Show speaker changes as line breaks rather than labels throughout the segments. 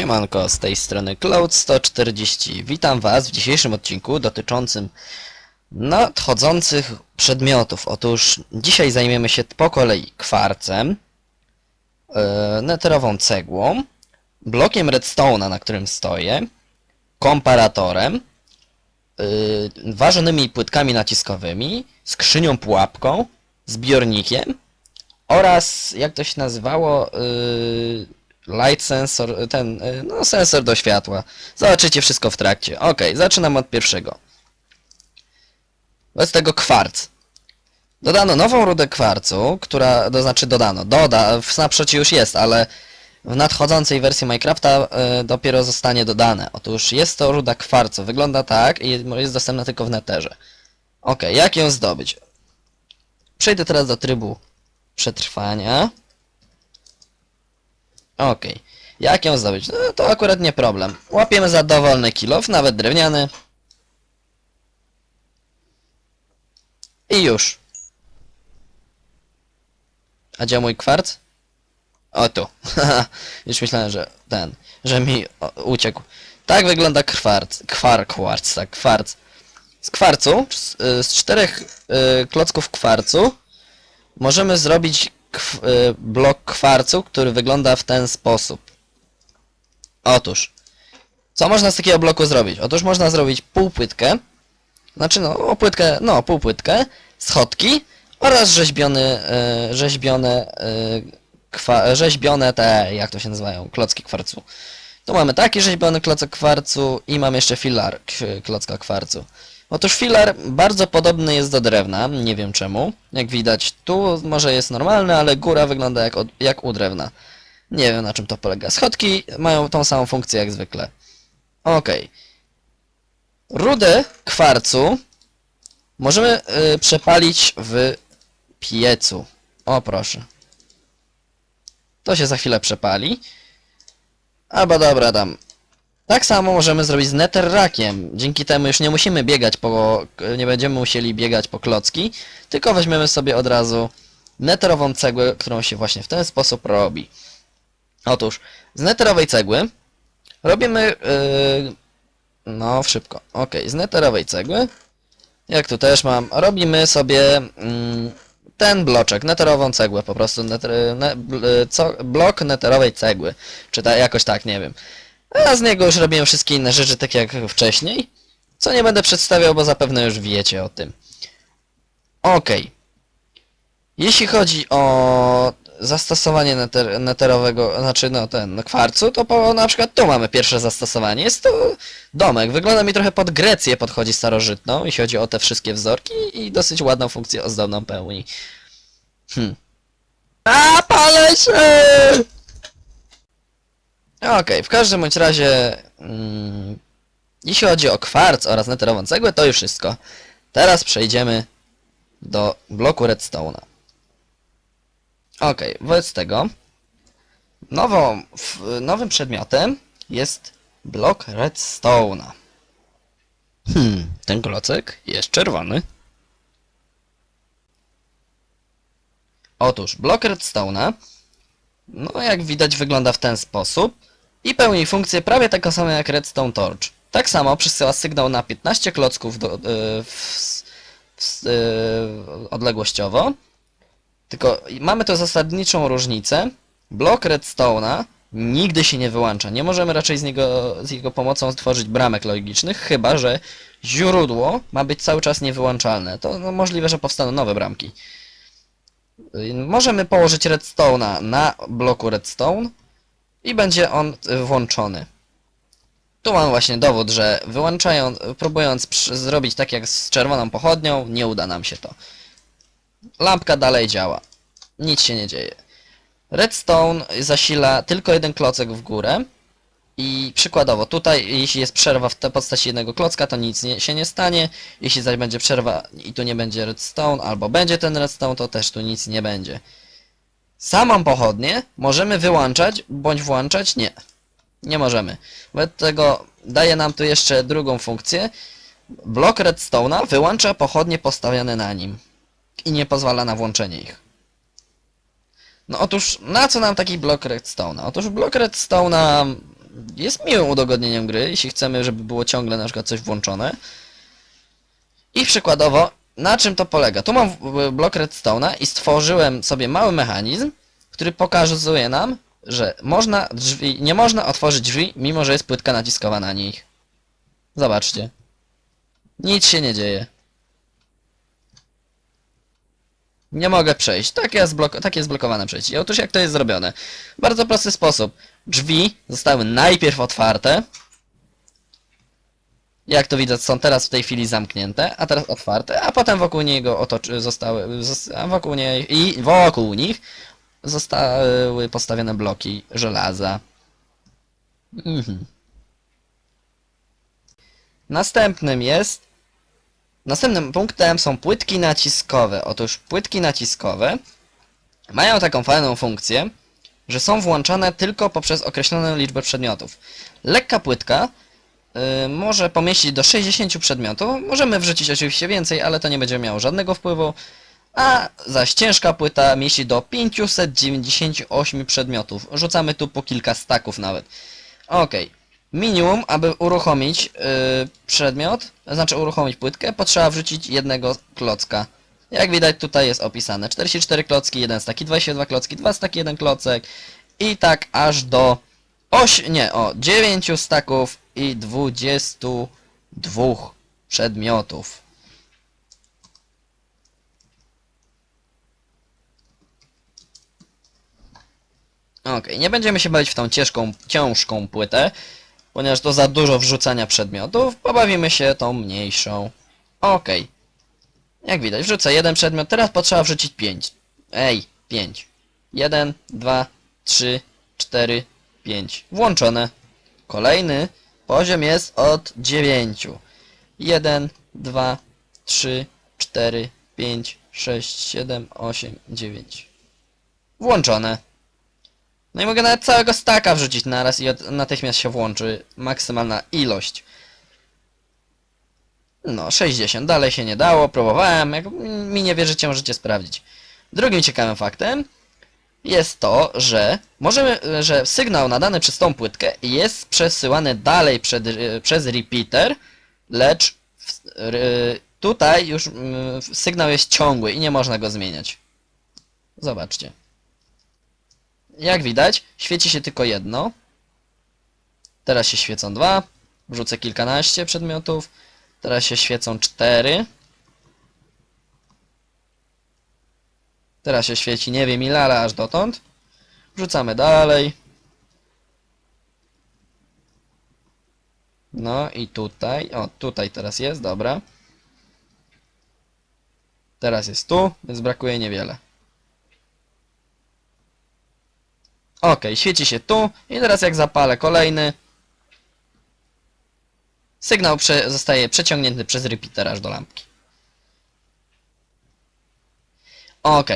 Siemanko, z tej strony Cloud140. Witam Was w dzisiejszym odcinku dotyczącym nadchodzących przedmiotów. Otóż dzisiaj zajmiemy się po kolei kwarcem, yy, neterową cegłą, blokiem redstone'a, na którym stoję, komparatorem, yy, ważonymi płytkami naciskowymi, skrzynią pułapką, zbiornikiem oraz, jak to się nazywało, yy, light sensor, ten, y, no sensor do światła. Zobaczycie wszystko w trakcie. Ok, zaczynam od pierwszego. Bez tego kwarc. Dodano nową rudę kwarcu, która, to znaczy dodano, doda, w snapshocie już jest, ale w nadchodzącej wersji Minecrafta y, dopiero zostanie dodane. Otóż jest to ruda kwarcu, wygląda tak i jest dostępna tylko w neterze. Ok, jak ją zdobyć? Przejdę teraz do trybu przetrwania. Okej. Jak ją zdobyć? No to akurat nie problem. Łapiemy za dowolny kilof, nawet drewniany. I już. A gdzie mój kwarc? O tu. już myślałem, że ten, że mi uciekł. Tak wygląda kwarc. Kwar, kwarc, tak, kwarc. Z kwarcu, z, y, z czterech y, klocków kwarcu możemy zrobić blok kwarcu, który wygląda w ten sposób. Otóż, co można z takiego bloku zrobić? Otóż można zrobić półpłytkę, znaczy no, płytkę, no, półpłytkę, schodki oraz rzeźbiony, y, rzeźbione, y, rzeźbione te, jak to się nazywają, klocki kwarcu. Tu mamy taki rzeźbiony klocek kwarcu i mam jeszcze filar klocka kwarcu. Otóż filar bardzo podobny jest do drewna, nie wiem czemu. Jak widać, tu może jest normalny, ale góra wygląda jak, od, jak u drewna. Nie wiem na czym to polega. Schodki mają tą samą funkcję jak zwykle. Okej. Rudę kwarcu możemy y, przepalić w piecu. O proszę. To się za chwilę przepali. Albo dobra, dam tak samo możemy zrobić z netherrackiem. Dzięki temu już nie musimy biegać po... nie będziemy musieli biegać po klocki, tylko weźmiemy sobie od razu netherową cegłę, którą się właśnie w ten sposób robi. Otóż, z netherowej cegły robimy... Yy, no, szybko. Ok, z netherowej cegły, jak tu też mam, robimy sobie mm, ten bloczek, netherową cegłę, po prostu ne, blok netherowej cegły. Czy ta, jakoś tak, nie wiem. A z niego już robiłem wszystkie inne rzeczy, tak jak wcześniej. Co nie będę przedstawiał, bo zapewne już wiecie o tym. Okej. Jeśli chodzi o zastosowanie neter, neterowego, znaczy no ten, no, kwarcu, to po, na przykład tu mamy pierwsze zastosowanie. Jest to domek. Wygląda mi trochę pod Grecję podchodzi starożytną, jeśli chodzi o te wszystkie wzorki i dosyć ładną funkcję ozdobną pełni. Hm. A, palę się! Okej, w każdym bądź razie, mm, jeśli chodzi o kwarc oraz neterową cegłę, to już wszystko. Teraz przejdziemy do bloku redstone'a. Okej, wobec tego nową, nowym przedmiotem jest blok redstone'a. Hmm, ten klocek jest czerwony. Otóż blok redstone'a no, jak widać, wygląda w ten sposób i pełni funkcję prawie taką samą jak Redstone Torch. Tak samo przesyła sygnał na 15 klocków do, y, w, w, y, odległościowo. Tylko mamy tu zasadniczą różnicę. Blok Redstone'a nigdy się nie wyłącza. Nie możemy raczej z, niego, z jego pomocą stworzyć bramek logicznych, chyba że źródło ma być cały czas niewyłączalne. To no, możliwe, że powstaną nowe bramki. Y, Możemy położyć redstone'a na bloku redstone i będzie on y, włączony. Tu mam właśnie dowód, że wyłączając, próbując zrobić tak jak z czerwoną pochodnią, nie uda nam się to. Lampka dalej działa. Nic się nie dzieje. Redstone zasila tylko jeden klocek w górę i przykładowo tutaj, jeśli jest przerwa w postaci jednego klocka, to nic nie, się nie stanie. Jeśli zaś będzie przerwa i tu nie będzie redstone, albo będzie ten redstone, to też tu nic nie będzie. Samą pochodnię możemy wyłączać, bądź włączać? Nie. Nie możemy. Wobec tego daje nam tu jeszcze drugą funkcję. Blok redstone'a wyłącza pochodnie postawione na nim. I nie pozwala na włączenie ich. No otóż, na co nam taki blok redstone'a? Otóż blok redstone'a jest miłym udogodnieniem gry, jeśli chcemy, żeby było ciągle na przykład coś włączone. I przykładowo, na czym to polega? Tu mam blok redstone'a i stworzyłem sobie mały mechanizm, który pokazuje nam, że można drzwi, nie można otworzyć drzwi, mimo że jest płytka naciskowa na nich. Zobaczcie. Nic się nie dzieje. Nie mogę przejść. Tak jest, blok tak jest blokowane przejście. I otóż jak to jest zrobione? Bardzo prosty sposób. Drzwi zostały najpierw otwarte. Jak to widać, są teraz w tej chwili zamknięte, a teraz otwarte, a potem wokół niego otoczy, zostały, zos- a wokół niej i wokół nich zostały postawione bloki żelaza. Mhm. Następnym jest Następnym punktem są płytki naciskowe. Otóż płytki naciskowe mają taką fajną funkcję, że są włączane tylko poprzez określoną liczbę przedmiotów. Lekka płytka y, może pomieścić do 60 przedmiotów. Możemy wrzucić oczywiście więcej, ale to nie będzie miało żadnego wpływu. A zaś ciężka płyta mieści do 598 przedmiotów. Rzucamy tu po kilka staków nawet. Okej. Minimum, aby uruchomić yy, przedmiot, znaczy uruchomić płytkę, potrzeba wrzucić jednego klocka. Jak widać tutaj jest opisane 44 klocki, 1 staki, 22 klocki, 2 staki, 1 klocek i tak aż do 8, nie, o 9 staków i 22 przedmiotów. Okej, nie będziemy się bawić w tą ciężką, ciężką płytę, ponieważ to za dużo wrzucania przedmiotów, pobawimy się tą mniejszą. Okej. Jak widać, wrzucę jeden przedmiot, teraz potrzeba wrzucić 5. Ej, 5. 1, 2, 3, 4, 5. Włączone. Kolejny poziom jest od 9. 1, 2, 3, 4, 5, 6, 7, 8, 9. Włączone. No i mogę nawet całego staka wrzucić naraz i od, natychmiast się włączy maksymalna ilość. No, 60. Dalej się nie dało, próbowałem. Jak mi nie wierzycie, możecie sprawdzić. Drugim ciekawym faktem jest to, że możemy, że sygnał nadany przez tą płytkę jest przesyłany dalej przed, y, przez repeater, lecz w, tutaj już y, sygnał jest ciągły i nie można go zmieniać. Zobaczcie. Jak widać, świeci się tylko jedno. Teraz się świecą dwa. Wrzucę kilkanaście przedmiotów. Teraz się świecą cztery. Teraz się świeci nie wiem ile, ale aż dotąd. Wrzucamy dalej. No i tutaj. O, tutaj teraz jest, dobra. Teraz jest tu, więc brakuje niewiele. Ok, świeci się tu i teraz jak zapalę kolejny sygnał prze zostaje przeciągnięty przez repeater aż do lampki. Ok.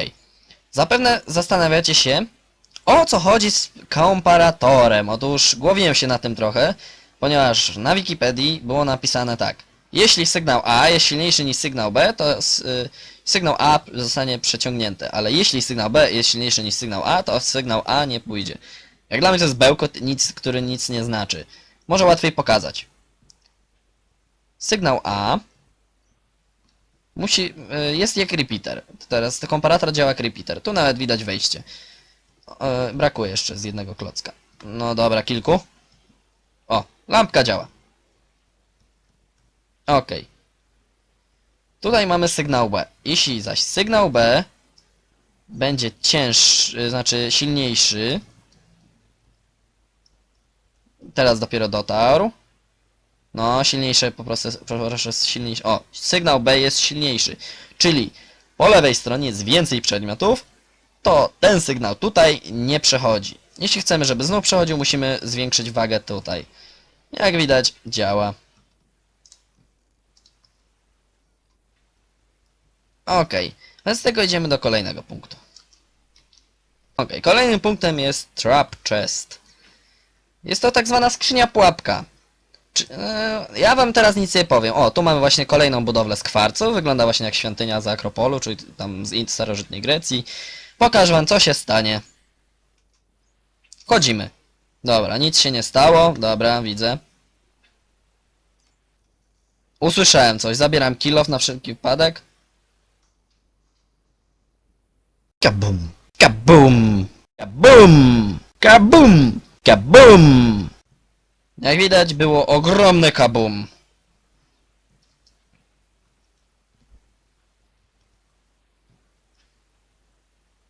Zapewne zastanawiacie się, o co chodzi z komparatorem. Otóż głowiłem się na tym trochę, ponieważ na Wikipedii było napisane tak. Jeśli sygnał A jest silniejszy niż sygnał B, to y, sygnał A zostanie przeciągnięty, ale jeśli sygnał B jest silniejszy niż sygnał A, to sygnał A nie pójdzie. Jak dla mnie to jest bełkot, nic, który nic nie znaczy. Może łatwiej pokazać. Sygnał A musi, y, jest jak repeater. Teraz komparator działa jak repeater. Tu nawet widać wejście. E, brakuje jeszcze z jednego klocka. No dobra, kilku. O, lampka działa. Ok. Tutaj mamy sygnał B. Jeśli zaś sygnał B będzie cięższy, znaczy silniejszy, teraz dopiero dotarł. No, silniejsze po prostu, proszę, silniejszy. O, sygnał B jest silniejszy. Czyli po lewej stronie jest więcej przedmiotów, to ten sygnał tutaj nie przechodzi. Jeśli chcemy, żeby znów przechodził, musimy zwiększyć wagę tutaj. Jak widać, działa. Okej, z tego idziemy do kolejnego punktu. Okej, kolejnym punktem jest Trap Chest. Jest to tak zwana skrzynia pułapka. E, ja wam teraz nic nie powiem. O, tu mamy właśnie kolejną budowlę z kwarcu. Wygląda właśnie jak świątynia z Akropolu, czyli tam z starożytnej Grecji. Pokażę wam, co się stanie. Wchodzimy. Dobra, nic się nie stało. Dobra, widzę. Usłyszałem coś. Zabieram kilof na wszelki wypadek. Kabum! Kabum! Kabum! Kabum! Kabum! Jak widać było ogromne kabum.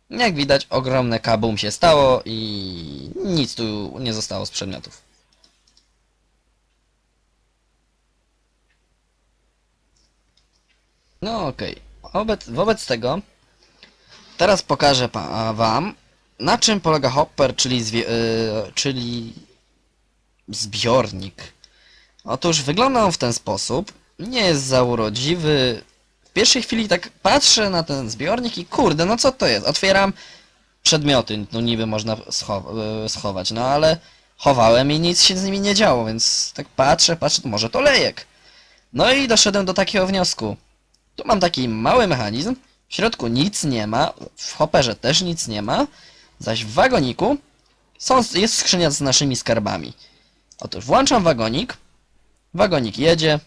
Jak widać ogromne kabum się stało i nic tu nie zostało z przedmiotów. No okej. Wobec, wobec tego teraz pokażę wam na czym polega hopper, czyli, zwie, y, czyli zbiornik. Otóż wygląda on w ten sposób. Nie jest za urodziwy. W pierwszej chwili tak patrzę na ten zbiornik i kurde, no co to jest? Otwieram przedmioty, no niby można scho y, schować, no ale chowałem i nic się z nimi nie działo, więc tak patrzę, patrzę, to może to lejek. No i doszedłem do takiego wniosku. Tu mam taki mały mechanizm, w środku nic nie ma, w hopperze też nic nie ma, zaś w wagoniku są, jest skrzynia z naszymi skarbami. Otóż włączam wagonik, wagonik jedzie.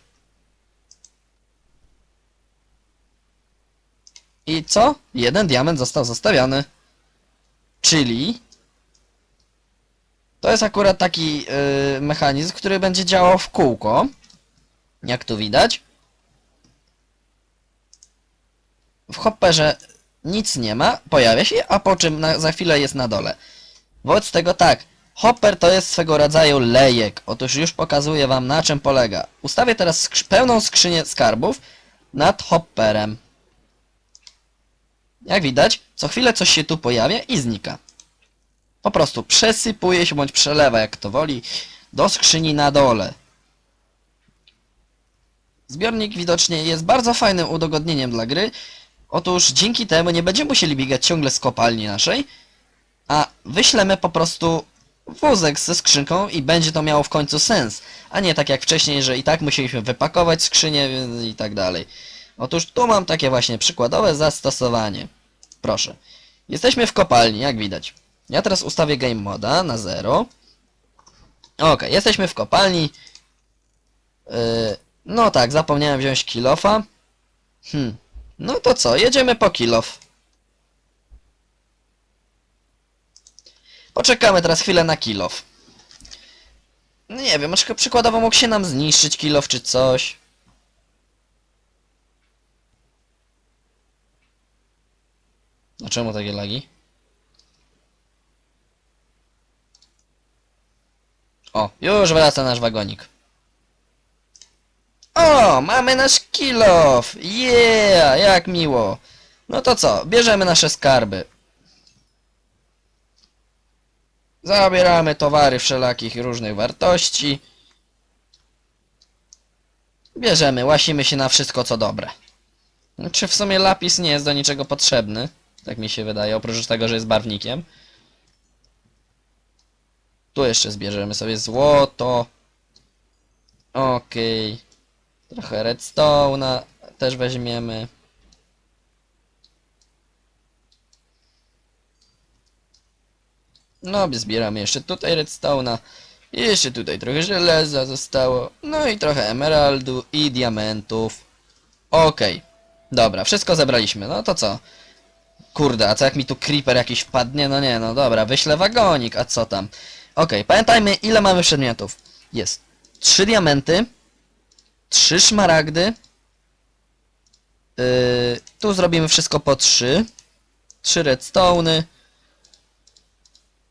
I co? Jeden diament został zostawiony. Czyli to jest akurat taki yy, mechanizm, który będzie działał w kółko. Jak tu widać. W hopperze nic nie ma, pojawia się, a po czym na, za chwilę jest na dole. Wobec tego tak, hopper to jest swego rodzaju lejek. Otóż już pokazuję wam na czym polega. Ustawię teraz pełną skrzynię skarbów nad hopperem. Jak widać, co chwilę coś się tu pojawia i znika. Po prostu przesypuje się bądź przelewa, jak to woli, do skrzyni na dole. Zbiornik widocznie jest bardzo fajnym udogodnieniem dla gry. Otóż dzięki temu nie będziemy musieli biegać ciągle z kopalni naszej, a wyślemy po prostu wózek ze skrzynką i będzie to miało w końcu sens, a nie tak jak wcześniej, że i tak musieliśmy wypakować skrzynię i tak dalej. Otóż tu mam takie właśnie przykładowe zastosowanie. Proszę. Jesteśmy w kopalni, jak widać. Ja teraz ustawię game moda na 0. Ok, jesteśmy w kopalni. Yy, no tak, zapomniałem wziąć kilofa. Hmm. No to co, jedziemy po kilof. Poczekamy teraz chwilę na kilof. No nie wiem, może przykładowo mógł się nam zniszczyć kilof czy coś. A czemu takie lagi? O, już wraca nasz wagonik. O, mamy nasz kilof! Yeah, jak miło. No to co, bierzemy nasze skarby. Zabieramy towary wszelakich różnych wartości. Bierzemy, łasimy się na wszystko co dobre. Czy w sumie lapis nie jest do niczego potrzebny? Tak mi się wydaje, oprócz tego, że jest barwnikiem. Tu jeszcze zbierzemy sobie złoto. Okej. Trochę redstone'a też weźmiemy. No, zbieramy jeszcze tutaj redstone'a. Jeszcze tutaj trochę żeleza zostało. No i trochę emeraldu i diamentów. Okej. Dobra, wszystko zebraliśmy. No to co? Kurde, a co jak mi tu creeper jakiś wpadnie? No nie, no dobra, wyślę wagonik, a co tam? Okej, pamiętajmy ile mamy przedmiotów. Jest trzy diamenty, trzy szmaragdy. Yy, tu zrobimy wszystko po trzy. Trzy redstone'y.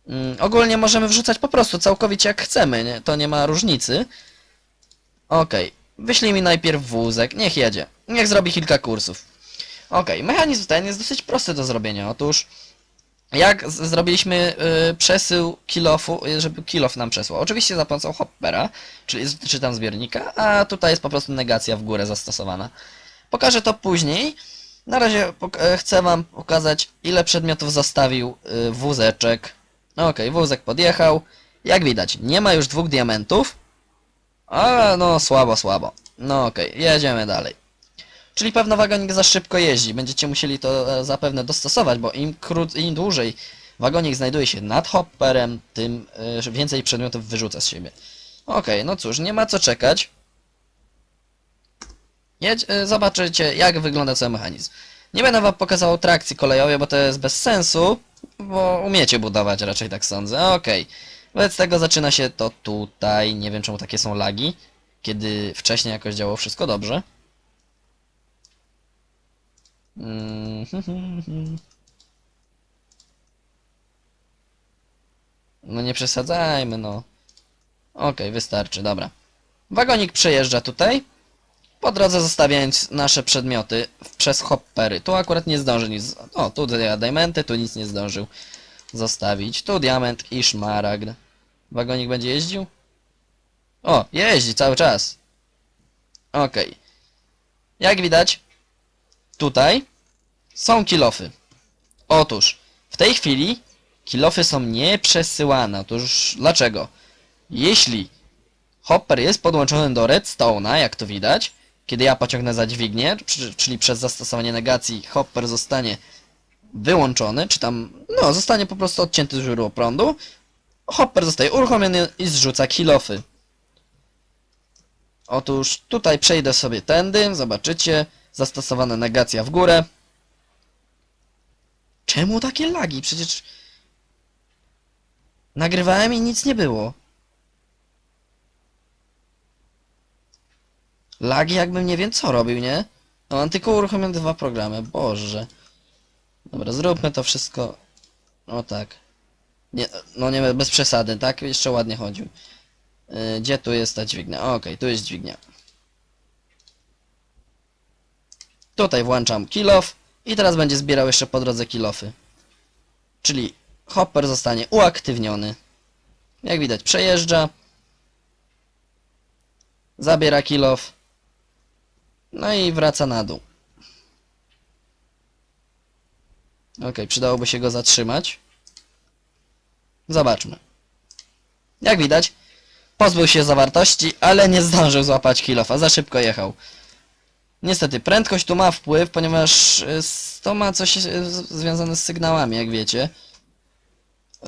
Mm, ogólnie możemy wrzucać po prostu całkowicie jak chcemy, nie? to nie ma różnicy. Okej, wyślij mi najpierw wózek, niech jedzie, niech zrobi kilka kursów. Okej, mechanizm ten jest dosyć prosty do zrobienia, otóż jak zrobiliśmy y, przesył kilofu, y, żeby kilof nam przesłał. Oczywiście za pomocą hoppera, czyli czy tam zbiornika, a tutaj jest po prostu negacja w górę zastosowana. Pokażę to później. Na razie chcę wam pokazać ile przedmiotów zostawił y, wózeczek. No Okej, wózek podjechał. Jak widać, nie ma już dwóch diamentów. A no słabo, słabo. No okej, jedziemy dalej. Czyli pewno wagonik za szybko jeździ. Będziecie musieli to e, zapewne dostosować, bo im krót, im dłużej wagonik znajduje się nad hopperem, tym y, więcej przedmiotów wyrzuca z siebie. Okej, no cóż, nie ma co czekać. Jedź, y, zobaczycie, jak wygląda cały mechanizm. Nie będę wam pokazał trakcji kolejowej, bo to jest bez sensu, bo umiecie budować, raczej tak sądzę. Okej. Wobec tego zaczyna się to tutaj. Nie wiem czemu takie są lagi, kiedy wcześniej jakoś działało wszystko dobrze. Mm, No nie przesadzajmy, no. Okej, wystarczy, dobra. Wagonik przejeżdża tutaj. Po drodze zostawiając nasze przedmioty przez hoppery. Tu akurat nie zdąży nic. O, tu diamenty, tu nic nie zdążył zostawić. Tu diament i szmaragd. Wagonik będzie jeździł? O, jeździ cały czas. Okej. Jak widać, tutaj są kilofy. Otóż, w tej chwili kilofy są nieprzesyłane. Otóż, dlaczego? Jeśli hopper jest podłączony do redstone'a, jak to widać, kiedy ja pociągnę za dźwignię, czyli przez zastosowanie negacji hopper zostanie wyłączony, czy tam, no, zostanie po prostu odcięty z źródła prądu, hopper zostaje uruchomiony i zrzuca kilofy. Otóż tutaj przejdę sobie tędy, zobaczycie, zastosowana negacja w górę. Czemu takie lagi? Przecież nagrywałem i nic nie było. Lagi jakbym nie wiem co robił, nie? No mam tylko uruchomione dwa programy, boże. Dobra, zróbmy to wszystko. O tak. Nie, no nie, bez przesady, tak? Jeszcze ładnie chodził. Yy, gdzie tu jest ta dźwignia? Okej, tu jest dźwignia. Tutaj włączam kill off i teraz będzie zbierał jeszcze po drodze kill offy. Czyli hopper zostanie uaktywniony. Jak widać przejeżdża. Zabiera kill off. No i wraca na dół. Ok, przydałoby się go zatrzymać. Zobaczmy. Jak widać, pozbył się zawartości, ale nie zdążył złapać kilofa, za szybko jechał. Niestety, prędkość tu ma wpływ, ponieważ y, to ma coś y, związane z sygnałami, jak wiecie. Y,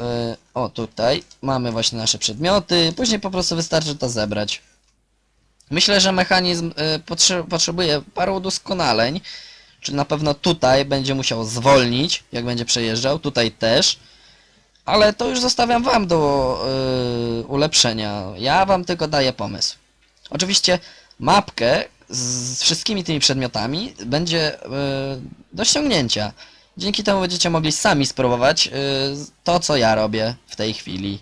O, tutaj mamy właśnie nasze przedmioty, później po prostu wystarczy to zebrać. Myślę, że mechanizm y, potrze potrzebuje paru udoskonaleń, czyli na pewno tutaj będzie musiał zwolnić, jak będzie przejeżdżał, tutaj też. Ale to już zostawiam wam do y, ulepszenia. Ja wam tylko daję pomysł. Oczywiście mapkę z wszystkimi tymi przedmiotami będzie y, do ściągnięcia. Dzięki temu będziecie mogli sami spróbować y, to, co ja robię w tej chwili.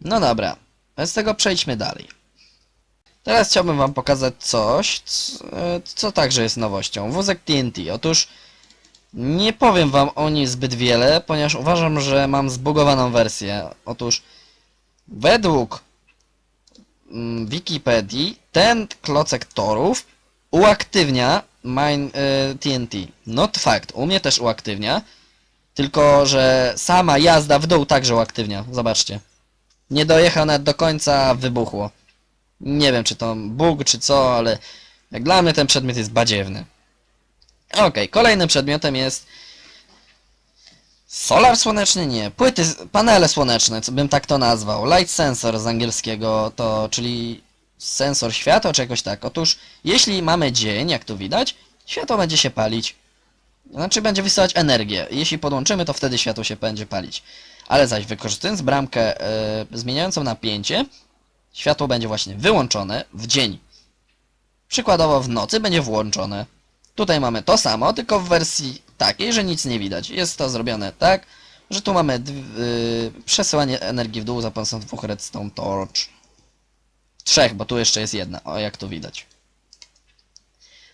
No dobra, bez tego przejdźmy dalej. Teraz chciałbym wam pokazać coś, co, co także jest nowością. Wózek TNT. Otóż nie powiem wam o nim zbyt wiele, ponieważ uważam, że mam zbugowaną wersję. Otóż według mm, Wikipedii ten klocek torów uaktywnia mine y, TNT. Not fact, u mnie też uaktywnia, tylko że sama jazda w dół także uaktywnia. Zobaczcie. Nie dojechał nawet do końca, wybuchło. Nie wiem, czy to bug, czy co, ale jak dla mnie ten przedmiot jest badziewny. Okej, kolejnym przedmiotem jest solar słoneczny? Nie, płyty, panele słoneczne, co bym tak to nazwał. Light sensor z angielskiego, to czyli sensor światła, czy jakoś tak. Otóż, jeśli mamy dzień, jak tu widać, światło będzie się palić. Znaczy będzie wysyłać energię. Jeśli podłączymy, to wtedy światło się będzie palić. Ale zaś wykorzystując bramkę e, zmieniającą napięcie, światło będzie właśnie wyłączone w dzień. Przykładowo w nocy będzie włączone. Tutaj mamy to samo, tylko w wersji takiej, że nic nie widać. Jest to zrobione tak, że tu mamy dw- y, przesyłanie energii w dół za pomocą dwóch redstone torch. Trzech, bo tu jeszcze jest jedna, o jak tu widać.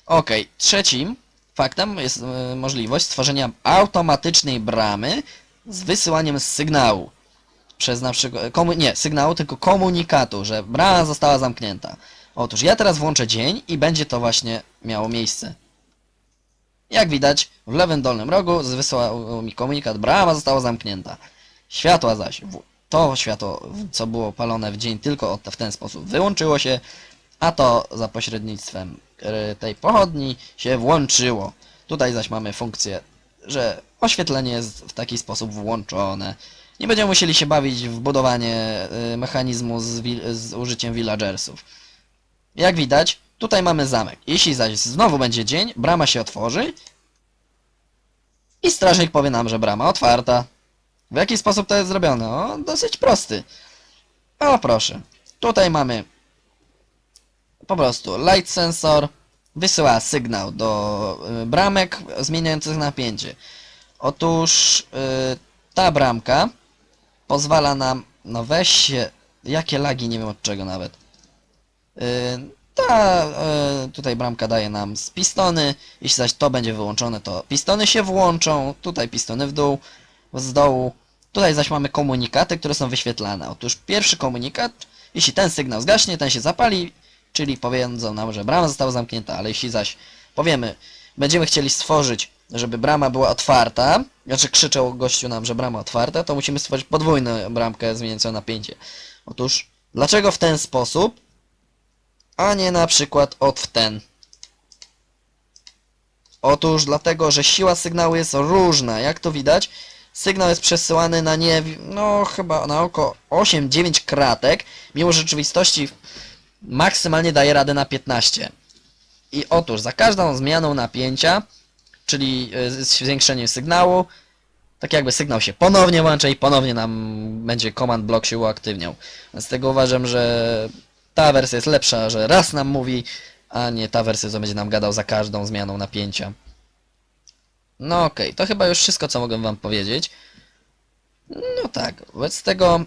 Okej, trzecim faktem jest y, możliwość stworzenia automatycznej bramy z wysyłaniem sygnału. Przez na przykład, komu, nie, sygnału, tylko komunikatu, że brama została zamknięta. Otóż ja teraz włączę dzień i będzie to właśnie miało miejsce. Jak widać, w lewym dolnym rogu wysyłał mi komunikat, brama została zamknięta. Światła zaś, to światło, co było palone w dzień tylko w ten sposób wyłączyło się, a to za pośrednictwem e, tej pochodni się włączyło. Tutaj zaś mamy funkcję że oświetlenie jest w taki sposób włączone. Nie będziemy musieli się bawić w budowanie y, mechanizmu z, z użyciem villagersów. Jak widać, tutaj mamy zamek. Jeśli zaś znowu będzie dzień, brama się otworzy i strażnik powie nam, że brama otwarta. W jaki sposób to jest zrobione? O, dosyć prosty. O, proszę. Tutaj mamy po prostu light sensor wysyła sygnał do y, bramek zmieniających napięcie. Otóż y, ta bramka pozwala nam, no weź się, jakie lagi, nie wiem od czego nawet. Y, ta y, tutaj bramka daje nam z pistony, jeśli zaś to będzie wyłączone, to pistony się włączą, tutaj pistony w dół, z dołu. Tutaj zaś mamy komunikaty, które są wyświetlane. Otóż pierwszy komunikat, jeśli ten sygnał zgaśnie, ten się zapali, czyli powiedzą nam, że brama została zamknięta, ale jeśli zaś powiemy, będziemy chcieli stworzyć, żeby brama była otwarta, znaczy krzyczał gościu nam, że brama otwarta, to musimy stworzyć podwójną bramkę zmieniającą napięcie. Otóż, dlaczego w ten sposób, a nie na przykład od w ten? Otóż dlatego, że siła sygnału jest różna. Jak to widać, sygnał jest przesyłany na nie, no chyba na oko 8-9 kratek, mimo rzeczywistości maksymalnie daje radę na 15. I otóż za każdą zmianą napięcia, czyli y, z zwiększeniem sygnału, tak jakby sygnał się ponownie włącza i ponownie nam będzie command block się uaktywniał. Z tego uważam, że ta wersja jest lepsza, że raz nam mówi, a nie ta wersja, co będzie nam gadał za każdą zmianą napięcia. No okej, to chyba już wszystko, co mogę wam powiedzieć. No tak, wobec tego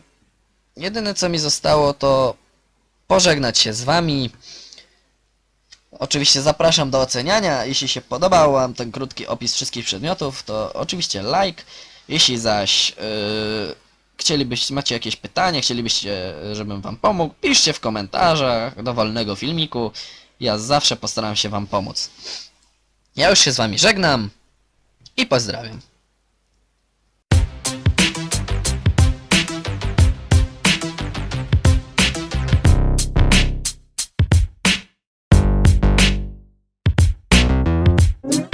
jedyne co mi zostało to pożegnać się z wami. Oczywiście zapraszam do oceniania. Jeśli się podobał wam ten krótki opis wszystkich przedmiotów, to oczywiście like. Jeśli zaś yy, chcielibyście, macie jakieś pytanie, chcielibyście, żebym wam pomógł, piszcie w komentarzach dowolnego filmiku. Ja zawsze postaram się wam pomóc. Ja już się z wami żegnam i pozdrawiam. Thank you.